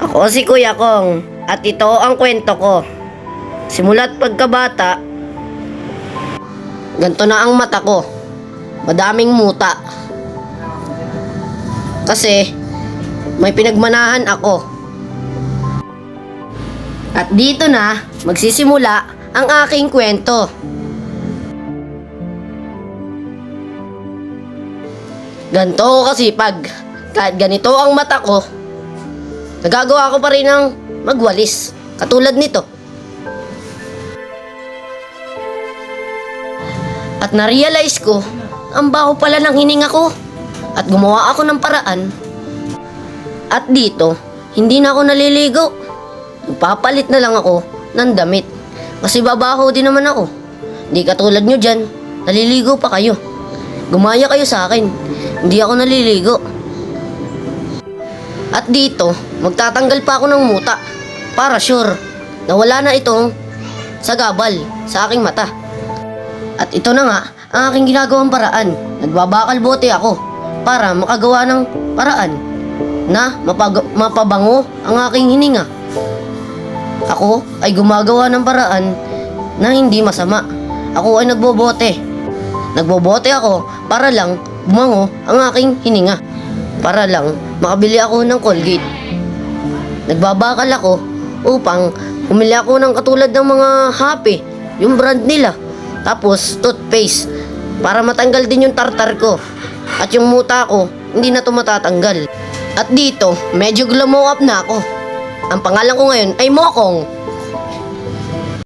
Ako si Kuya Kong at ito ang kwento ko. Simula't pagkabata, ganto na ang mata ko. Madaming muta. Kasi may pinagmanahan ako. At dito na magsisimula ang aking kwento. Ganto ako kasipag. Kahit ganito ang mata ko, nagagawa ko pa rin ng magwalis. Katulad nito. At na-realize ko, ang baho pala ng hininga ko. At gumawa ako ng paraan. At dito, hindi na ako naliligo. Nagpapalit na lang ako ng damit. Kasi babaho din naman ako. Hindi katulad nyo dyan, naliligo pa kayo. Gumaya kayo sa akin. Hindi ako naliligo. At dito, magtatanggal pa ako ng muta. Para sure, na wala na itong sagabal sa aking mata. At ito na nga, ang aking ginagawang paraan. Nagbabakal bote ako para makagawa ng paraan na mapag- mapabango ang aking hininga. Ako ay gumagawa ng paraan na hindi masama. Ako ay nagbobote. Nagbobote ako para lang bumango ang aking hininga. Para lang makabili ako ng Colgate. Nagbabakal ako upang bumili ako ng katulad ng mga happy, yung brand nila. Tapos toothpaste para matanggal din yung tartar ko. At yung muta ko, hindi na to matatanggal. At dito, medyo glow up na ako. Ang pangalan ko ngayon ay Mokong.